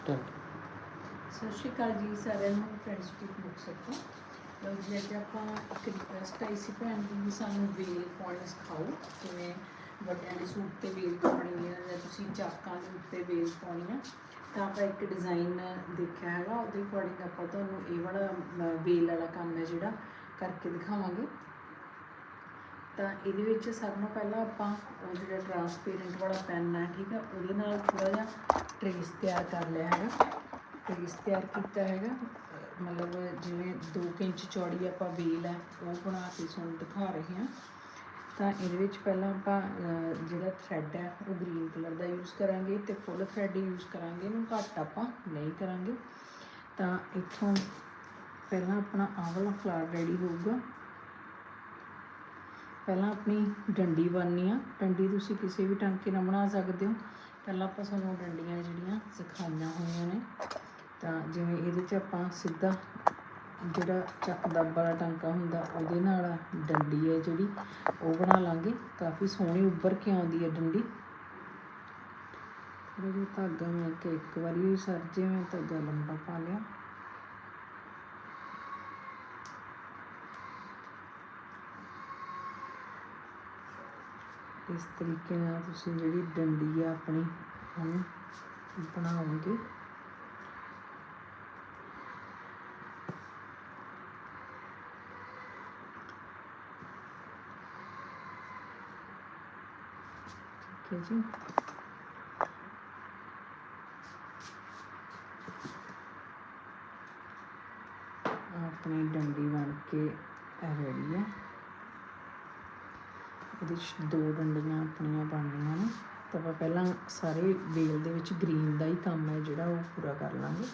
Start ਸਤਿ ਸ਼੍ਰੀ ਅਕਾਲ ਜੀ ਸਾਰਿਆਂ ਨੂੰ ਫਰੈਂਡਸ ਦੀ ਬੁੱਕ ਸਕੋ ਲਓ ਜੀ, ਅੱਜ ਆਪਾਂ ਇੱਕ ਰਿਕੁਐਸਟ ਆਈ ਸੀ ਭੈਣ ਦੀ ਵੀ ਸਾਨੂੰ ਵੇਲ ਪਾਉਣੀ ਸਿਖਾਓ ਜਿਵੇਂ ਵੱਡਿਆਂ ਦੇ ਸੂਟ ਤੇ ਵੇਲ ਪਾਉਣੀ ਹੈ ਜਾਂ ਤੁਸੀਂ ਚਾਕਾਂ ਦੇ ਉੱਤੇ ਵੇਲ ਪਾਉਣੀ ਹੈ ਤਾਂ ਆਪਾਂ ਇੱਕ ਡਿਜ਼ਾਈਨ ਦੇਖਿਆ ਹੈਗਾ, ਉਹਦੇ ਅਕੋਰਡਿੰਗ ਆਪਾਂ ਤੁਹਾਨੂੰ ਇਹ ਵਾਲਾ ਵੇਲ ਵਾਲਾ ਕੰਮ ਹੈ ਜਿਹੜਾ, ਕਰਕੇ ਦਿਖਾਵਾਂਗੇ। ਤਾਂ ਇਹਦੇ ਵਿੱਚ ਸਭ ਨੂੰ ਪਹਿਲਾਂ ਆਪਾਂ ਉਹ ਜਿਹੜਾ ਟਰਾਂਸਪੇਰੈਂਟ ਵਾਲਾ ਪੈਨ ਹੈ, ਠੀਕ ਹੈ ਉਹਦੇ ਨਾਲ ਥੋੜਾ ਜਿਹਾ ਟ੍ਰੇਸ ਤਿਆਰ ਕਰ ਲਿਆ ਹੈਗਾ। ਟ੍ਰੇਸ ਤਿਆਰ ਕੀਤਾ ਹੈਗਾ। ਮਤਲਬ ਜਿਵੇਂ 2 ਇੰਚ ਚੌੜੀ ਆਪਾਂ ਵੇਲ ਹੈ, ਉਹ ਬਣਾ ਕੇ ਤੁਹਾਨੂੰ ਦਿਖਾ ਰਹੇ ਹਾਂ। ਤਾਂ ਇਹਦੇ ਵਿੱਚ ਪਹਿਲਾਂ ਆਪਾਂ ਜਿਹੜਾ ਥ੍ਰੈਡ ਹੈ, ਉਹ ਗ੍ਰੀਨ ਕਲਰ ਦਾ ਯੂਜ਼ ਕਰਾਂਗੇ ਤੇ ਫੁੱਲ ਥ੍ਰੈਡ ਯੂਜ਼ ਕਰਾਂਗੇ, ਇਹਨੂੰ ਘੱਟ ਆਪਾਂ ਨਹੀਂ ਕਰਾਂਗੇ। ਤਾਂ ਇੱਥੋਂ ਪਹਿਲਾਂ ਆਪਣਾ ਆਹ ਵਾਲਾ ਫਲਾਰ ਰੈਡੀ ਹੋਊਗਾ। ਪਹਿਲਾਂ ਆਪਣੀ ਡੰਡੀ ਬਣਨੀ ਆ। ਡੰਡੀ ਤੁਸੀਂ ਕਿਸੇ ਵੀ ਟਾਂਕੇ ਨਾਲ ਬਣਾ ਸਕਦੇ ਹੋ। ਪਹਿਲਾਂ ਆਪਾਂ ਤੁਹਾਨੂੰ ਡੰਡੀਆਂ ਜਿਹੜੀਆਂ ਸਿਖਾਈਆਂ ਹੋਈਆਂ ਨੇ। ਤਾਂ ਜਿਵੇਂ ਇਹਦੇ 'ਚ ਆਪਾਂ ਸਿੱਧਾ ਜਿਹੜਾ ਚੱਕ ਦੱਬ ਵਾਲਾ ਟਾਂਕਾ ਹੁੰਦਾ, ਉਹਦੇ ਨਾਲ ਡੰਡੀ ਹੈ ਜਿਹੜੀ, ਉਹ ਬਣਾ ਲਾਂਗੇ। ਕਾਫੀ ਸੋਹਣੀ ਉੱਭਰ ਕੇ ਆਉਂਦੀ ਹੈ ਡੰਡੀ। ਥੋੜਾ ਜਿਹਾ ਧਾਗਾ ਮੈਂ ਕਿ ਇੱਕ ਵਾਰੀ ਹੀ ਸਰ ਜੇ ਮੈਂ ਧਾਗਾ ਲੰਬਾ ਪਾ ਲਿਆ। ਇਸ ਤਰੀਕੇ ਨਾਲ ਤੁਸੀਂ ਜਿਹੜੀ ਡੰਡੀ ਆ ਆਪਣੀ ਉਹਨੂੰ ਬਣਾਓਗੇ। ਠੀਕ ਹੈ ਜੀ। ਆਪਣੀ ਡੰਡੀ ਬਣ ਕੇ ਰੈਡੀ ਹੈ ਇਹਦੇ 'ਚ ਦੋ ਡੰਡੀਆਂ ਆਪਣੀਆਂ ਬਣਨੀਆਂ ਨੇ। ਤਾਂ ਆਪਾਂ ਪਹਿਲਾਂ ਸਾਰੇ ਵੇਲ ਦੇ ਵਿੱਚ ਗ੍ਰੀਨ ਦਾ ਹੀ ਕੰਮ ਹੈ ਜਿਹੜਾ ਉਹ ਪੂਰਾ ਕਰ ਲਾਂਗੇ।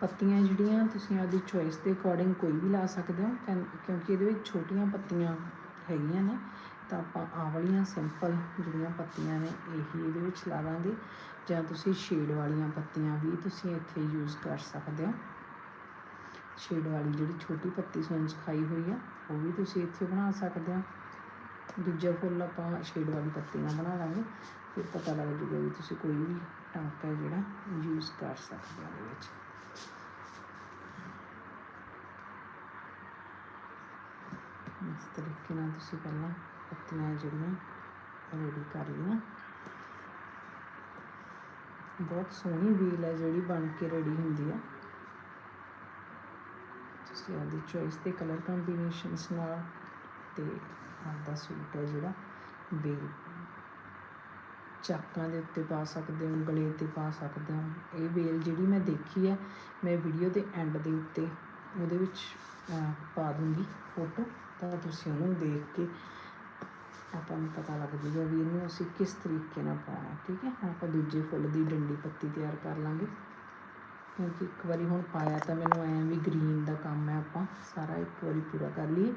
ਪੱਤੀਆਂ ਜਿਹੜੀਆਂ ਤੁਸੀਂ ਆਪਦੀ ਚੋਇਸ ਦੇ ਅਕੋਰਡਿੰਗ ਕੋਈ ਵੀ ਲਾ ਸਕਦੇ ਹੋ ਕਿਉਂ- ਕਿਉਂਕਿ ਇਹਦੇ ਵਿੱਚ ਛੋਟੀਆਂ ਪੱਤੀਆਂ ਹੈਗੀਆਂ ਨੇ। ਤਾਂ ਆਪਾਂ ਆਹ ਵਾਲੀਆਂ ਸਿੰਪਲ ਜਿਹੜੀਆਂ ਪੱਤੀਆਂ ਨੇ, ਇਹੀ ਇਹਦੇ ਵਿੱਚ ਲਾ ਦਾਂਗੇ। ਜਾਂ ਤੁਸੀਂ ਸ਼ੇਡ ਵਾਲੀਆਂ ਪੱਤੀਆਂ ਵੀ ਤੁਸੀਂ ਇੱਥੇ ਯੂਜ਼ ਕਰ ਸਕਦੇ ਹੋ। ਸ਼ੇਡ ਵਾਲੀ ਜਿਹੜੀ ਛੋਟੀ ਪੱਤੀ ਤੁਹਾਨੂੰ ਸਿਖਾਈ ਹੋਈ ਆ, ਉਹ ਵੀ ਤੁਸੀਂ ਇੱਥੇ ਬਣਾ ਸਕਦੇ ਹੋ। ਦੂਜਾ ਫੁੱਲ ਆਪਾਂ ਸ਼ੇਡ ਵਾਲੀ ਪੱਤੀ ਨਾਲ ਬਣਾ ਲਾਂਗੇ। ਫਿਰ ਪਤਾ ਲੱਗ ਜੂਗਾ ਵੀ ਤੁਸੀਂ ਕੋਈ ਵੀ ਟਾਂਕਾ ਹੈ ਜਿਹੜਾ ਯੂਜ਼ ਕਰ ਸਕਦੇ ਹੋ ਇਹਦੇ ਵਿੱਚ। ਇਸ ਤਰੀਕੇ ਨਾਲ ਤੁਸੀਂ ਪਹਿਲਾਂ ਪੱਤੀਆਂ ਜਿਹੜੀਆਂ ਰੈਡੀ ਕਰ ਲਈਆਂ। ਬਹੁਤ ਸੋਹਣੀ ਵੀਲ ਹੈ ਜਿਹੜੀ ਬਣ ਕੇ ਰੈਡੀ ਹੁੰਦੀ ਆ। ਤੁਸੀਂ ਆਪਦੀ ਚੋਇਸ ਦੇ ਕਲਰ ਕੰਬੀਨੇਸ਼ਨਸ ਨਾਲ ਤੇ ਆਪਦਾ ਸੂਟ ਹੈ ਜਿਹੜਾ ਬੇਲ ਚਾਕਾਂ ਦੇ ਉੱਤੇ ਪਾ ਸਕਦੇ ਹੋ, ਗਲੇ ਤੇ ਪਾ ਸਕਦੇ ਹੋ। ਇਹ ਬੇਲ ਜਿਹੜੀ ਮੈਂ ਦੇਖੀ ਹੈ ਮੈਂ ਵੀਡੀਓ ਦੇ ਐਂਡ ਦੇ ਉੱਤੇ ਉਹਦੇ ਵਿੱਚ ਪਾ ਦੂੰਗੀ ਫੋਟੋ ਤਾਂ ਤੁਸੀਂ ਉਹਨੂੰ ਦੇਖ ਕੇ ਆਪਾਂ ਨੂੰ ਪਤਾ ਲੱਗ ਜੂਗਾ ਵੀ ਇਹਨੂੰ ਅਸੀਂ ਕਿਸ ਤਰੀਕੇ ਨਾਲ ਪਾਉਣਾ, ਠੀਕ ਹੈ? ਹੁਣ ਆਪਾਂ ਦੂਜੇ ਫੁੱਲ ਦੀ ਡੰਡੀ ਪੱਤੀ ਤਿਆਰ ਕਰ ਲਾਂਗੇ। ਕਿਉਂਕਿ ਇੱਕ ਵਾਰੀ ਹੁਣ ਪਾਇਆ ਤਾਂ ਮੈਨੂੰ ਐਂ ਵੀ ਗ੍ਰੀਨ ਦਾ ਕੰਮ ਹੈ ਆਪਾਂ, ਸਾਰਾ ਇੱਕ ਵਾਰੀ ਪੂਰਾ ਕਰ ਲਈਏ,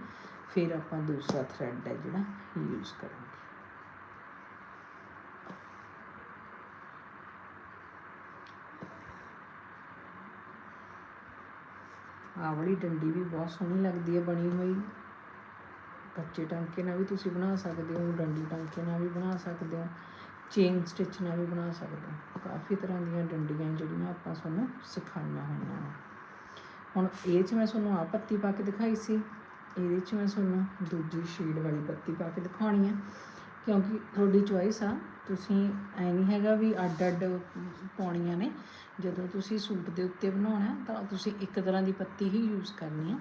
ਫਿਰ ਆਪਾਂ ਦੂਸਰਾ ਥਰੈਡ ਹੈ ਜਿਹੜਾ ਯੂਜ਼ ਕਰਾਂਗੇ। ਆਹ ਵਾਲੀ ਡੰਡੀ ਵੀ ਬਹੁਤ ਸੋਹਣੀ ਲੱਗਦੀ ਹੈ ਬਣੀ ਹੋਈ। ਕੱਚੇ ਟਾਂਕੇ ਨਾਲ ਵੀ ਤੁਸੀਂ ਬਣਾ ਸਕਦੇ ਹੋ, ਡੰਡੀ ਟਾਂਕੇ ਨਾਲ ਵੀ ਬਣਾ ਸਕਦੇ ਹੋ। ਚੇਨ ਸਟਿਚ ਨਾਲ ਵੀ ਬਣਾ ਸਕਦੇ ਹੋ। ਕਾਫੀ ਤਰ੍ਹਾਂ ਦੀਆਂ ਡੰਡੀਆਂ ਜਿਹੜੀਆਂ ਆਪਾਂ ਤੁਹਾਨੂੰ ਸਿਖਾਈਆਂ ਹੋਈਆਂ ਨੇ। ਹੁਣ ਇਹ 'ਚ ਮੈਂ ਤੁਹਾਨੂੰ ਆ ਪੱਤੀ ਪਾ ਕੇ ਦਿਖਾਈ ਸੀ। ਇਹਦੇ 'ਚ ਮੈਂ ਤੁਹਾਨੂੰ ਦੂਜੀ ਸ਼ੇਡ ਵਾਲੀ ਪੱਤੀ ਪਾ ਕੇ ਦਿਖਾਉਣੀ ਹੈ ਕਿਉਂਕਿ ਤੁਹਾਡੀ ਚੁਆਇਸ ਆ। ਤੁਸੀਂ ਐ ਨਹੀਂ ਹੈਗਾ ਵੀ ਅੱਡ ਅੱਡ ਪਾਉਣੀਆਂ ਨੇ। ਜਦੋਂ ਤੁਸੀਂ ਸੂਟ ਦੇ ਉੱਤੇ ਬਣਾਉਣਾ ਤਾਂ ਤੁਸੀਂ ਇੱਕ ਤਰ੍ਹਾਂ ਦੀ ਪੱਤੀ ਹੀ ਯੂਜ਼ ਕਰਨੀ ਆ।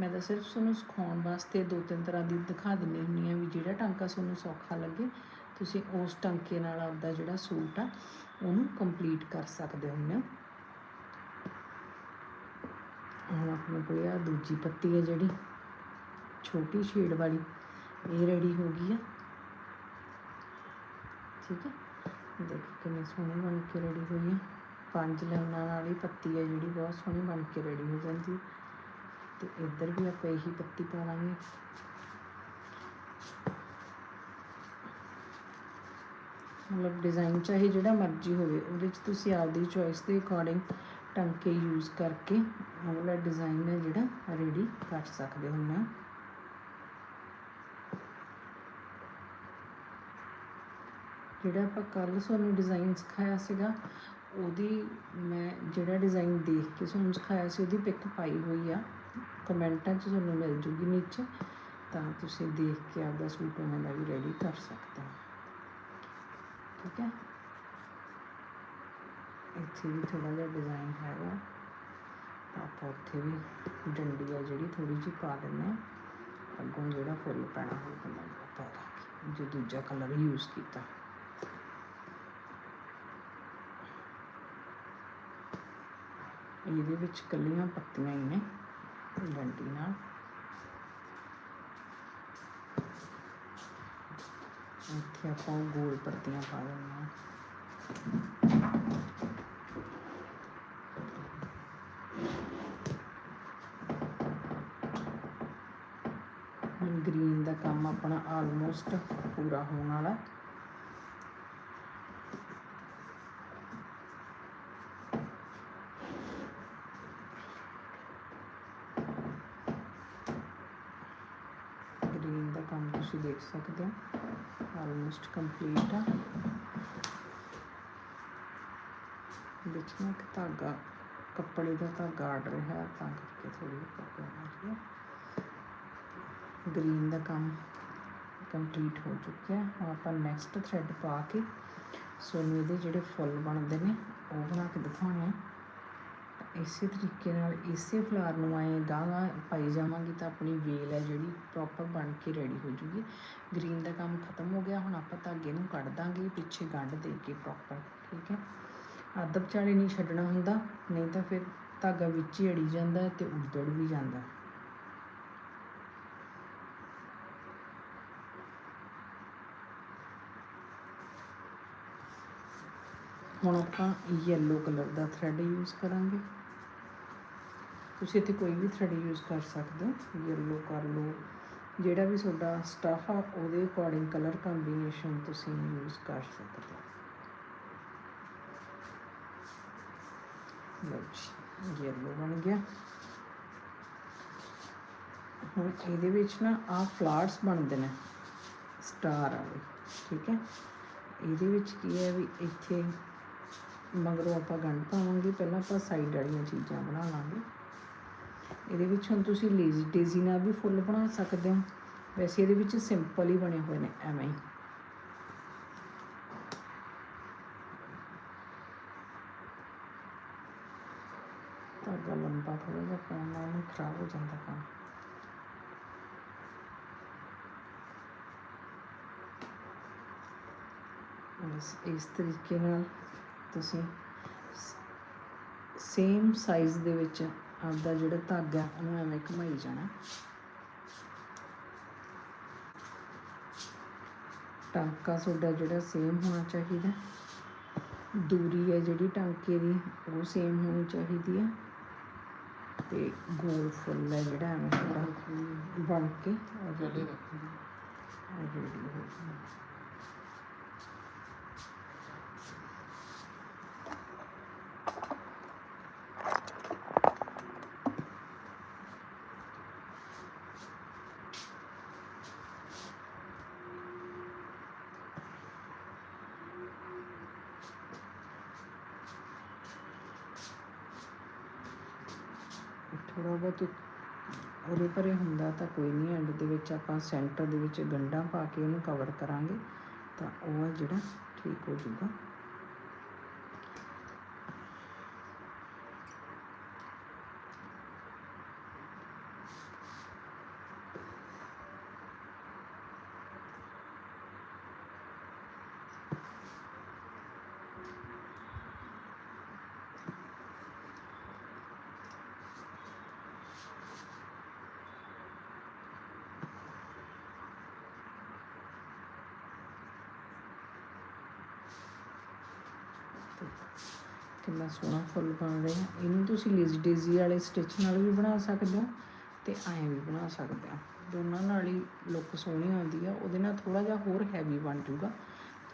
ਮੈਂ ਤਾਂ ਸਿਰਫ ਤੁਹਾਨੂੰ ਸਿਖਾਉਣ ਵਾਸਤੇ ਦੋ ਤਿੰਨ ਤਰ੍ਹਾਂ ਦੀ ਦਿਖਾ ਦਿੰਦੀ ਹੁੰਦੀ ਆ ਵੀ ਜਿਹੜਾ ਟਾਂਕਾ ਤੁਹਾਨੂੰ ਸੌਖਾ ਲੱਗੇ ਤੁਸੀਂ ਉਸ ਟਾਂਕੇ ਨਾਲ ਆਪਦਾ ਜਿਹੜਾ ਸੂਟ ਆ, ਉਹਨੂੰ ਕੰਪਲੀਟ ਕਰ ਸਕਦੇ ਹੁੰਦੇ ਹੋ। ਹੁਣ ਆਪਣੇ ਕੋਲ ਆ ਦੂਜੀ ਪੱਤੀ ਹੈ ਜਿਹੜੀ, ਛੋਟੀ ਸ਼ੇਡ ਵਾਲੀ, ਇਹ ਰੈਡੀ ਹੋ ਗਈ ਆ। ਠੀਕ ਹੈ ਦੇਖੋ ਕਿੰਨੀ ਸੋਹਣੀ ਬਣ ਕੇ ਰੈਡੀ ਹੋਈ ਹੈ ਪੰਜ ਲਾਈਨਾਂ ਵਾਲੀ ਪੱਤੀ ਹੈ ਜਿਹੜੀ, ਬਹੁਤ ਸੋਹਣੀ ਬਣ ਕੇ ਰੈਡੀ ਹੋ ਜਾਂਦੀ ਹੈ ਤੇ ਇੱਧਰ ਵੀ ਆਪਾਂ ਇਹੀ ਪੱਤੀ ਪਾਵਾਂਗੇ। ਮਤਲਬ ਡਿਜ਼ਾਈਨ ਚਾਹੇ ਜਿਹੜਾ ਮਰਜ਼ੀ ਹੋਵੇ, ਉਹਦੇ 'ਚ ਤੁਸੀਂ ਆਪਦੀ ਚੋਇਸ ਦੇ ਅਕੋਰਡਿੰਗ ਟਾਂਕੇ ਯੂਜ਼ ਕਰਕੇ ਉਹ ਵਾਲਾ ਡਿਜ਼ਾਈਨ ਹੈ ਜਿਹੜਾ ਰੈਡੀ ਕਰ ਸਕਦੇ ਹੋ ਨਾ। ਜਿਹੜਾ ਆਪਾਂ ਕੱਲ ਤੁਹਾਨੂੰ ਡਿਜ਼ਾਈਨ ਸਿਖਾਇਆ ਸੀਗਾ, ਉਹਦੀ ਮੈਂ ਜਿਹੜਾ ਡਿਜ਼ਾਈਨ ਦੇਖ ਕੇ ਤੁਹਾਨੂੰ ਸਿਖਾਇਆ ਸੀ, ਉਹਦੀ ਪਿਕ ਪਾਈ ਹੋਈ ਆ। ਕਮੈਂਟਾਂ 'ਚ ਤੁਹਾਨੂੰ ਮਿਲ ਜੂਗੀ ਨੀਚੇ, ਤਾਂ ਤੁਸੀਂ ਦੇਖ ਕੇ ਆਪਦਾ ਸੂਟ ਉਹਨਾਂ ਦਾ ਵੀ ਰੈਡੀ ਕਰ ਸਕਦੇ ਹੋ। ਠੀਕ ਹੈ। ਇੱਥੇ ਵੀ ਥੋੜਾ ਜਿਹਾ ਡਿਜ਼ਾਈਨ ਹੈਗਾ। ਤਾਂ ਆਪਾਂ ਉੱਥੇ ਵੀ ਡੰਡੀ ਆ ਜਿਹੜੀ ਥੋੜੀ ਜਿਹੀ ਪਾ ਦਿੰਦੇ ਅੱਗੋਂ ਜਿਹੜਾ ਫੁੱਲ ਪੈਣਾ ਹੋਊਗਾ ਮੈਂ ਪਾ ਦਾਂਗੀ। ਜੋ ਦੂਜਾ ਕਲਰ ਯੂਜ਼ ਕੀਤਾ। ਇਹਦੇ ਵਿੱਚ ਕੱਲੀਆਂ ਪੱਤੀਆਂ ਹੀ ਨੇ। ਡੰਡੀ ਨਾਲ। ਇੱਥੇ ਆਪਾਂ ਗੋਲ ਪੱਤੀਆਂ ਪਾ ਦਿੰਦੇ ਹੁਣ ਗ੍ਰੀਨ ਦਾ ਕੰਮ ਆਪਣਾ ਆਲਮੋਸਟ ਪੂਰਾ ਹੋਣ ਵਾਲਾ ਗ੍ਰੀਨ ਦਾ ਕੰਮ ਤੁਸੀਂ ਦੇਖ ਸਕਦੇ ਹੋ। ਆਲਮੋਸਟ ਕੰਪਲੀਟ ਆ। ਵਿੱਚ ਨਾ ਇੱਕ ਧਾਗਾ, ਕੱਪੜੇ ਦਾ ਧਾਗਾ ਅੜ ਰਿਹਾ, ਤਾਂ ਕਰਕੇ ਥੋੜੀ ਪ੍ਰੋਬਲਮ ਆ ਰਹੀ ਹੈ। ਗ੍ਰੀਨ ਦਾ ਕੰਮ ਕੰਪਲੀਟ ਹੋ ਚੁੱਕਿਆ ਹੁਣ ਆਪਾਂ ਨੈਕਸਟ ਥ੍ਰੈਡ ਪਾ ਕੇ ਸੋਨੂੰ ਇਹਦੇ ਜਿਹੜੇ ਫੁੱਲ ਬਣਦੇ ਨੇ, ਉਹ ਬਣਾ ਕੇ ਦਿਖਾਉਣੇ ਆ। ਇਸੇ ਤਰੀਕੇ ਨਾਲ ਇਸੇ ਫਲਾਰ ਨੂੰ ਆਏ ਗਾਹਾਂ ਪਾਈ ਜਾਵਾਂਗੇ ਤਾਂ ਆਪਣੀ ਵੇਲ ਹੈ ਜਿਹੜੀ ਪ੍ਰੋਪਰ ਬਣ ਕੇ ਰੈਡੀ ਹੋ ਜੂਗੀ। ਗ੍ਰੀਨ ਦਾ ਕੰਮ ਖਤਮ ਹੋ ਗਿਆ, ਹੁਣ ਆਪਾਂ ਧਾਗੇ ਨੂੰ ਕੱਢ ਦਾਂਗੇ, ਪਿੱਛੇ ਗੰਢ ਦੇ ਕੇ ਪ੍ਰੋਪਰ ਠੀਕ ਹੈ। ਅੱਧ ਵਿਚਾਲੇ ਨਹੀਂ ਛੱਡਣਾ ਹੁੰਦਾ, ਨਹੀਂ ਤਾਂ ਫਿਰ ਧਾਗਾ ਵਿੱਚ ਹੀ ਅੜੀ ਜਾਂਦਾ ਹੈ ਤੇ ਉਲਝੜ ਵੀ ਜਾਂਦਾ। ਹੁਣ ਆਪਾਂ ਯੈਲੋ ਕਲਰ ਦਾ ਥ੍ਰੈਡ ਯੂਜ਼ ਕਰਾਂਗੇ। ਤੁਸੀਂ ਇੱਥੇ ਕੋਈ ਵੀ ਥ੍ਰੈਡ ਯੂਜ਼ ਕਰ ਸਕਦੇ ਹੋ ਯੈਲੋ ਕਰ ਲਓ, ਜਿਹੜਾ ਵੀ ਤੁਹਾਡਾ ਸਟਫ ਆ, ਉਹਦੇ ਅਕੋਰਡਿੰਗ ਕਲਰ ਕੰਬੀਨੇਸ਼ਨ ਤੁਸੀਂ ਯੂਜ਼ ਕਰ ਸਕਦੇ ਹੋ। ਲਓ ਜੀ ਯੈਲੋ ਬਣ ਗਿਆ। ਹੁਣ ਇਹਦੇ ਵਿੱਚ ਨਾ ਆ ਫਲਾਵਰਸ ਬਣਦੇ ਨੇ ਸਟਾਰ ਵਾਲੇ, ਠੀਕ ਹੈ? ਇਹਦੇ ਵਿੱਚ ਕੀ ਹੈ ਵੀ ਇੱਥੇ ਮਗਰੋਂ ਆਪਾਂ ਗੰਢ ਪਾਵਾਂਗੇ, ਪਹਿਲਾਂ ਆਪਾਂ ਸਾਈਡ ਵਾਲੀਆਂ ਚੀਜ਼ਾਂ ਬਣਾ ਲਾਂਗੇ। ਇਹਦੇ ਵਿੱਚ ਹੁਣ ਤੁਸੀਂ ਲੇਜ਼ੀ ਡੇਜ਼ੀ ਨਾਲ ਵੀ ਫੁੱਲ ਬਣਾ ਸਕਦੇ ਹੋ। ਵੈਸੇ ਇਹਦੇ ਵਿੱਚ ਸਿੰਪਲ ਹੀ ਬਣੇ ਹੋਏ ਨੇ, ਐਵੇਂ ਹੀ। ਧਾਗਾ ਲੰਬਾ ਥੋੜਾ ਜਿਹਾ ਪਾਉਣ ਨਾਲ ਉਹਨੂੰ ਖਰਾਬ ਹੋ ਜਾਂਦਾ ਕੰਮ। ਬਸ ਇਸ ਤਰੀਕੇ ਨਾਲ ਤੁਸੀਂ ਸੇਮ ਸਾਈਜ਼ ਦੇ ਵਿੱਚ ਆਪਦਾ ਜਿਹੜਾ ਧਾਗਾ ਉਹਨੂੰ ਐਵੇਂ ਘੁਮਾਈ ਜਾਣਾ। ਟਾਂਕਾ ਤੁਹਾਡਾ ਜਿਹੜਾ ਸੇਮ ਹੋਣਾ ਚਾਹੀਦਾ। ਦੂਰੀ ਹੈ ਜਿਹੜੀ ਟਾਂਕੇ ਦੀ ਉਹ ਸੇਮ ਹੋਣੀ ਚਾਹੀਦੀ ਹੈ ਤੇ ਗੋਲ ਫੁੱਲ ਹੈ ਜਿਹੜਾ ਐਵੇਂ ਬਣ ਕੇ ਰੈਡੀ ਰੈਡੀ ਹੋ ਜਾਣਾ ਥੋੜਾ ਬਹੁਤ ਉਹਦੇ ਪਰੇ ਹੁੰਦਾ ਤਾਂ ਕੋਈ ਨਹੀਂ ਐਂਡ ਦੇ ਵਿੱਚ ਆਪਾਂ ਸੈਂਟਰ ਦੇ ਵਿੱਚ ਗੰਢਾਂ ਪਾ ਕੇ ਉਹਨੂੰ ਕਵਰ ਕਰਾਂਗੇ ਤਾਂ ਉਹ ਹੈ ਜਿਹੜਾ ਠੀਕ ਹੋ ਜਾਊਗਾ। ਕਿੰਨਾ ਸੋਹਣਾ ਫੁੱਲ ਬਣ ਰਿਹਾ। ਇਹਨੂੰ ਤੁਸੀਂ ਲੇਜ਼ੀ ਡੇਜ਼ੀ ਵਾਲੇ ਸਟਿਚ ਨਾਲ ਵੀ ਬਣਾ ਸਕਦੇ ਹੋ ਤੇ ਐਂ ਵੀ ਬਣਾ ਸਕਦੇ ਹੋ। ਦੋਨਾਂ ਨਾਲ ਹੀ ਲੁੱਕ ਸੋਹਣੀ ਆਉਂਦੀ ਆ। ਉਹਦੇ ਨਾਲ ਥੋੜਾ ਜਿਹਾ ਹੋਰ ਹੈਵੀ ਬਣ ਜੂਗਾ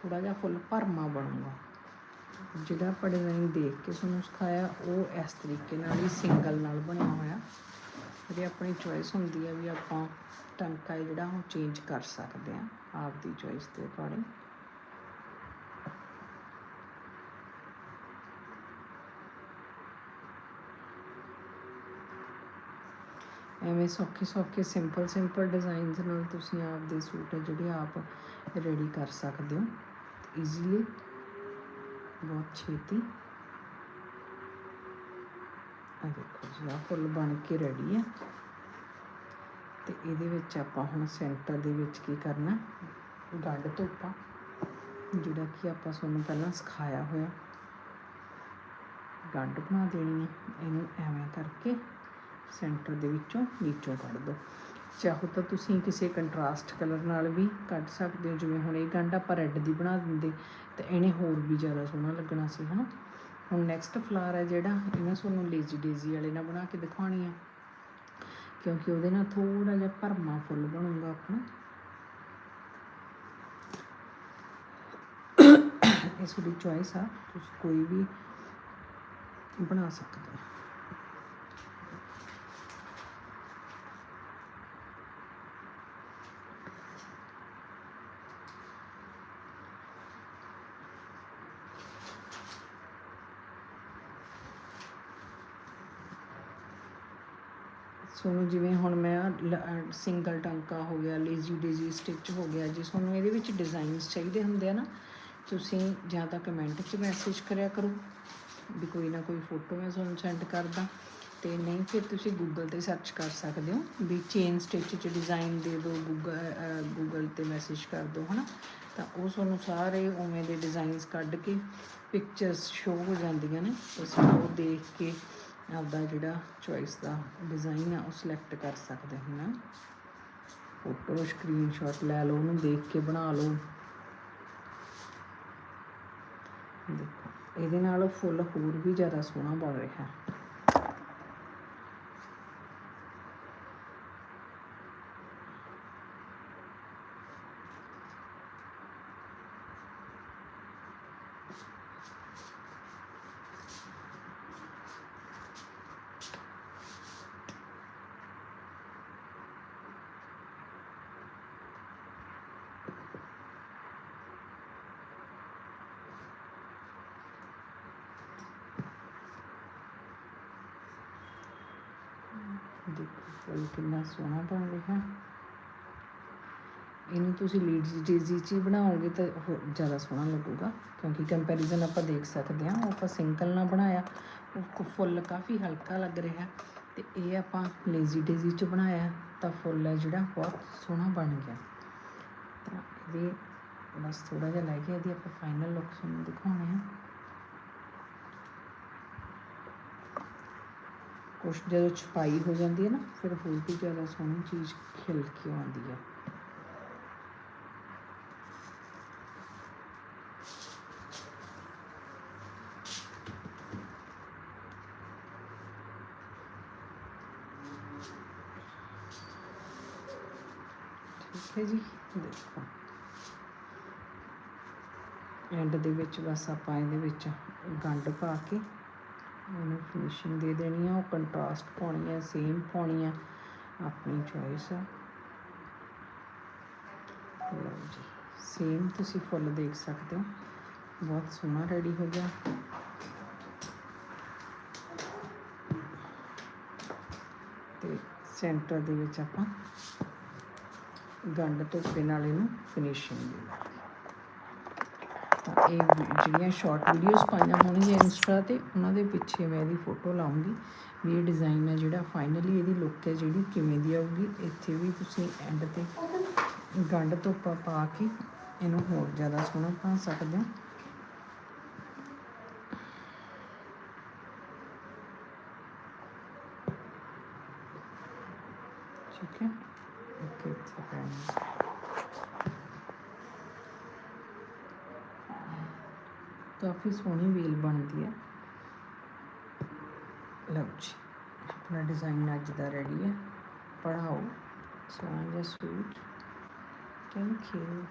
ਥੋੜਾ ਜਿਹਾ ਫੁੱਲ ਭਰਮਾ ਬਣੂਗਾ। ਜਿਹੜਾ ਆਪਾਂ ਡਿਜ਼ਾਈਨ ਦੇਖ ਕੇ ਤੁਹਾਨੂੰ ਸਿਖਾਇਆ, ਉਹ ਇਸ ਤਰੀਕੇ ਨਾਲ ਹੀ ਸਿੰਗਲ ਨਾਲ ਬਣਿਆ ਹੋਇਆ। ਜਿਹੜੀ ਆਪਣੀ ਚੋਇਸ ਹੁੰਦੀ ਹੈ ਵੀ ਆਪਾਂ ਟੰਕਾ ਜਿਹੜਾ ਉਹ ਚੇਂਜ ਕਰ ਸਕਦੇ ਆ ਆਪ ਦੀ ਚੋਇਸ ਦੇ ਅਕੋਰਡਿੰਗ ਐਵੇਂ ਸੌਖੇ ਸੌਖੇ ਸਿੰਪਲ ਸਿੰਪਲ ਡਿਜ਼ਾਈਨਸ ਨਾਲ ਤੁਸੀਂ ਆਪਦੇ ਸੂਟ ਆ ਜਿਹੜੇ ਆਪ ਰੈਡੀ ਕਰ ਸਕਦੇ ਹੋ। ਈਜ਼ੀਲੀ ਬਹੁਤ ਛੇਤੀ। ਆ ਦੇਖੋ ਜੀ ਆ ਫੁੱਲ ਬਣ ਕੇ ਰੈਡੀ ਹੈ ਤੇ ਇਹਦੇ ਵਿੱਚ ਆਪਾਂ ਹੁਣ ਸੈਂਟਰ ਦੇ ਵਿੱਚ ਕੀ ਕਰਨਾ? ਗੰਢ ਧੋਪਾ ਜਿਹੜਾ ਕਿ ਆਪਾਂ ਤੁਹਾਨੂੰ ਪਹਿਲਾਂ ਸਿਖਾਇਆ ਹੋਇਆ। ਗੰਢ ਬਣਾ ਦੇਣੀ ਹੈ ਇਹਨੂੰ ਐਵੇਂ ਕਰਕੇ। ਸੈਂਟਰ ਦੇ ਵਿੱਚੋਂ ਨੀਚੋਂ ਕੱਢ ਦਿਓ ਚਾਹੋ ਤਾਂ ਤੁਸੀਂ ਕਿਸੇ ਕੰਟਰਾਸਟ ਕਲਰ ਨਾਲ ਵੀ ਕੱਢ ਸਕਦੇ ਹੋ। ਜਿਵੇਂ ਹੁਣ ਇਹ ਗੰਢ ਆਪਾਂ ਰੈੱਡ ਦੀ ਬਣਾ ਦਿੰਦੇ, ਤਾਂ ਇਹਨੇ ਹੋਰ ਵੀ ਜ਼ਿਆਦਾ ਸੋਹਣਾ ਲੱਗਣਾ ਸੀ, ਹਨਾ? ਹੁਣ ਨੈਕਸਟ ਫਲਾਰ ਹੈ ਜਿਹੜਾ ਇਹ ਮੈਂ ਤੁਹਾਨੂੰ ਲੇਜੀ ਡੇਜ਼ੀ ਵਾਲੇ ਨਾਲ ਬਣਾ ਕੇ ਦਿਖਾਉਣੀ ਆ। ਕਿਉਂਕਿ ਉਹਦੇ ਨਾਲ ਥੋੜਾ ਜਿਹਾ ਭਰਮਾ ਫੁੱਲ ਬਣੂਗਾ ਆਪਣਾ ਇਸ ਤੁਹਾਡੀ ਚੋਇਸ ਆ, ਤੁਸੀਂ ਕੋਈ ਵੀ ਬਣਾ ਸਕਦੇ ਹੋ ਸੋ ਜਿਵੇਂ ਹੁਣ ਮੈਂ ਸਿੰਗਲ ਟਾਂਕਾ ਹੋ ਗਿਆ, ਲੇਜ਼ੀ ਡੇਜ਼ੀ ਸਟਿਚ ਹੋ ਗਿਆ, ਜੇ ਤੁਹਾਨੂੰ ਇਹਦੇ ਵਿੱਚ ਡਿਜ਼ਾਈਨਸ ਚਾਹੀਦੇ ਹੁੰਦੇ ਆ ਨਾ, ਤੁਸੀਂ ਜਾਂ ਤਾਂ ਕਮੈਂਟ 'ਚ ਮੈਸੇਜ ਕਰਿਆ ਕਰੋ ਵੀ ਕੋਈ ਨਾ ਕੋਈ ਫੋਟੋ ਮੈਂ ਤੁਹਾਨੂੰ ਸੈਂਡ ਕਰਦਾ। ਤੇ ਨਹੀਂ ਫਿਰ ਤੁਸੀਂ ਗੂਗਲ ਤੇ ਸਰਚ ਕਰ ਸਕਦੇ ਹੋ ਵੀ ਚੇਨ ਸਟਿਚ 'ਚ ਡਿਜ਼ਾਈਨ ਦੇ ਦਿਓ ਗੂਗਲ ਗੂਗਲ ਤੇ ਮੈਸੇਜ ਕਰ ਦਿਓ ਹਨਾ? ਤਾਂ ਉਹ ਤੁਹਾਨੂੰ ਸਾਰੇ ਉਵੇਂ ਦੇ ਡਿਜ਼ਾਈਨਸ ਕੱਢ ਕੇ ਪਿਕਚਰਸ ਸ਼ੋ ਹੋ ਜਾਂਦੀਆਂ ਨੇ, ਤੁਸੀਂ ਉਹ ਦੇਖ ਕੇ ਆਪਦਾ ਜਿਹੜਾ ਚੋਇਸ ਦਾ ਡਿਜ਼ਾਈਨ ਆ, ਉਹ ਸਿਲੈਕਟ ਕਰ ਸਕਦੇ ਹੋ ਨਾ। ਫੋਟੋ ਸਕਰੀਨਸ਼ਾਟ ਲੈ ਲਓ, ਉਹਨੂੰ ਦੇਖ ਕੇ ਬਣਾ ਲਓ। ਦੇਖੋ, ਇਹਦੇ ਨਾਲ ਫੁੱਲ ਹੋਰ ਵੀ ਜ਼ਿਆਦਾ ਸੋਹਣਾ ਬਣ ਰਿਹਾ। ਹੈ ਦੇਖੋ ਫੁੱਲ ਕਿੰਨਾ ਸੋਹਣਾ ਬਣ ਰਿਹਾ। ਇਹਨੂੰ ਤੁਸੀਂ ਲੀਡਸ ਡੇਜ਼ੀ ਚ ਹੀ ਬਣਾਓਗੇ ਤਾਂ ਹੋਰ ਜ਼ਿਆਦਾ ਸੋਹਣਾ ਲੱਗੂਗਾ, ਕਿਉਂਕਿ ਕੰਪੈਰੀਜ਼ਨ ਆਪਾਂ ਦੇਖ ਸਕਦੇ ਹਾਂ, ਉਹ ਆਪਾਂ ਸਿੰਗਲ ਨਾਲ ਬਣਾਇਆ, ਉਹ ਫੁੱਲ ਕਾਫੀ ਹਲਕਾ ਲੱਗ ਰਿਹਾ। ਤੇ ਇਹ ਆਪਾਂ ਲੇਜ਼ੀ ਡੇਜ਼ੀ ਚ ਬਣਾਇਆ, ਤਾਂ ਫੁੱਲ ਹੈ ਜਿਹੜਾ, ਬਹੁਤ ਸੋਹਣਾ ਬਣ ਗਿਆ। ਤਾਂ ਇਹਦੇ ਬਸ ਥੋੜਾ ਜਿਹਾ ਲੈ ਕੇ ਇਹਦੀ ਆਪਾਂ ਫਾਈਨਲ ਲੁੱਕ ਤੁਹਾਨੂੰ ਦਿਖਾਉਣੇ ਆ। ਕੁਛ ਜਦੋਂ ਛਪਾਈ ਹੋ ਜਾਂਦੀ ਹੈ ਨਾ, ਫਿਰ ਹੋਰ ਵੀ ਜ਼ਿਆਦਾ ਸੋਹਣੀ ਚੀਜ਼ ਖਿਲ ਕੇ ਆਉਂਦੀ ਹੈ। ਠੀਕ ਹੈ ਜੀ, ਦੇਖੋ। ਐਂਡ ਦੇ ਵਿੱਚ ਬਸ ਆਪਾਂ ਇਹਦੇ ਵਿੱਚ ਗੰਢ ਪਾ ਕੇ ਉਹਨੂੰ ਫਿਨਿਸ਼ਿੰਗ ਦੇ ਦੇਣੀ ਆ, ਉਹ ਕੰਟਰਾਸਟ ਪਾਉਣੀ ਆ ਸੇਮ ਪਾਉਣੀ ਆ। ਆਪਣੀ ਚੋਇਸ ਆ। ਲਓ ਜੀ ਸੇਮ ਤੁਸੀਂ ਫੁੱਲ ਦੇਖ ਸਕਦੇ ਹੋ। ਬਹੁਤ ਸੋਹਣਾ ਰੈਡੀ ਹੋ ਗਿਆ। ਤੇ ਸੈਂਟਰ ਦੇ ਵਿੱਚ ਆਪਾਂ ਗੰਢ ਧੋਪੇ ਨਾਲ ਇਹਨੂੰ ਫਿਨਿਸ਼ਿੰਗ ਦੇ ਇਹ ਜਿਹੜੀਆਂ ਸ਼ਾਰਟ ਵੀਡੀਓਜ਼ ਪਾਈਆਂ ਹੋਣਗੀਆਂ ਇੰਸਟਾ ਤੇ, ਉਹਨਾਂ ਦੇ ਪਿੱਛੇ ਮੈਂ ਇਹਦੀ ਫੋਟੋ ਲਾਉਂਗੀ ਵੀ ਇਹ ਡਿਜ਼ਾਈਨ ਹੈ ਜਿਹੜਾ ਫਾਈਨਲੀ ਇਹਦੀ ਲੁੱਕ ਹੈ ਜਿਹੜੀ ਕਿਵੇਂ ਦੀ ਆਊਗੀ। ਇੱਥੇ ਵੀ ਤੁਸੀਂ ਐਂਡ ਤੇ ਗੰਢ ਧੋਪਾ ਪਾ ਕੇ ਇਹਨੂੰ ਹੋਰ ਜ਼ਿਆਦਾ ਸੋਹਣਾ ਬਣਾ ਸਕਦੇ ਹੋ। ਠੀਕ ਹੈ? ਓਕੇ ਇੱਥੇ ਪੈਣਾ ਕਾਫੀ ਸੋਹਣੀ ਵੇਲ ਬਣਦੀ ਹੈ। ਲਓ ਜੀ, ਆਪਣਾ ਡਿਜ਼ਾਈਨ ਅੱਜ ਦਾ ਰੈਡੀ ਹੈ। ਪੜਾਓ ਸੋਹਣਾ ਜਿਹਾ ਸੂਟ। Thank you